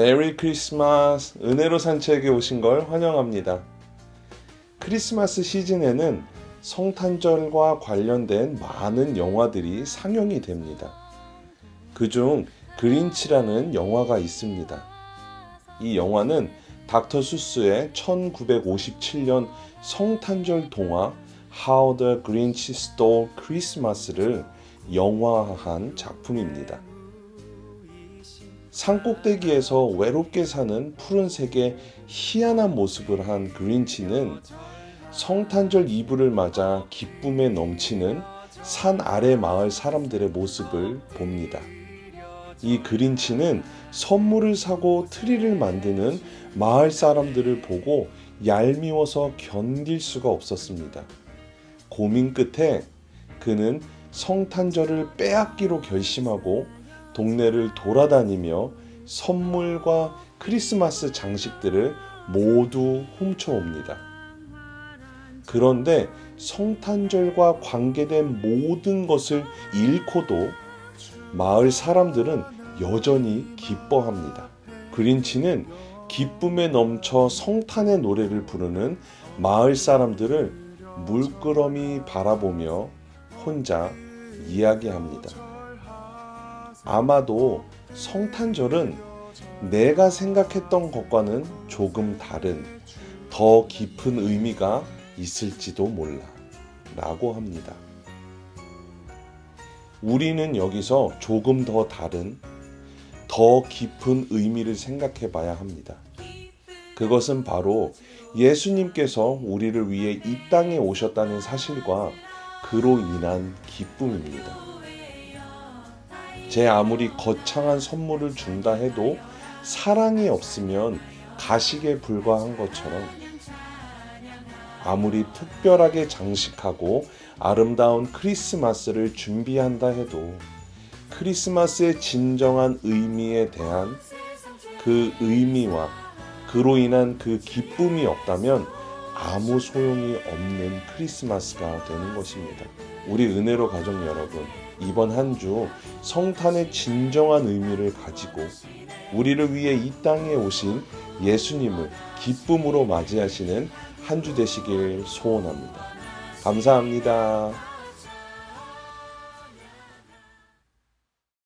메리 크리스마스 은혜로 산책에 오신 걸 환영합니다. 크리스마스 시즌에는 성탄절과 관련된 많은 영화들이 상영이 됩니다. 그중 그린치라는 영화가 있습니다. 이 영화는 닥터 수스의 1957년 성탄절 동화 How the Grinch Stole Christmas를 영화화한 작품입니다. 산꼭대기에서 외롭게 사는 푸른색의 희한한 모습을 한 그린치는 성탄절 이브를 맞아 기쁨에 넘치는 산 아래 마을 사람들의 모습을 봅니다. 이 그린치는 선물을 사고 트리를 만드는 마을 사람들을 보고 얄미워서 견딜 수가 없었습니다. 고민 끝에 그는 성탄절을 빼앗기로 결심하고 동네를 돌아다니며 선물과 크리스마스 장식들을 모두 훔쳐옵니다. 그런데 성탄절과 관계된 모든 것을 잃고도 마을 사람들은 여전히 기뻐합니다. 그린치는 기쁨에 넘쳐 성탄의 노래를 부르는 마을 사람들을 물끄러미 바라보며 혼자 이야기합니다. 아마도 성탄절은 내가 생각했던 것과는 조금 다른 더 깊은 의미가 있을지도 몰라 라고 합니다. 우리는 여기서 조금 더 다른 더 깊은 의미를 생각해 봐야 합니다. 그것은 바로 예수님께서 우리를 위해 이 땅에 오셨다는 사실과 그로 인한 기쁨입니다. 제 아무리 거창한 선물을 준다 해도 사랑이 없으면 가식에 불과한 것처럼 아무리 특별하게 장식하고 아름다운 크리스마스를 준비한다 해도 크리스마스의 진정한 의미에 대한 그 의미와 그로 인한 그 기쁨이 없다면 아무 소용이 없는 크리스마스가 되는 것입니다. 우리 은혜로 가족 여러분, 이번 한 주 성탄의 진정한 의미를 가지고 우리를 위해 이 땅에 오신 예수님을 기쁨으로 맞이하시는 한 주 되시길 소원합니다. 감사합니다.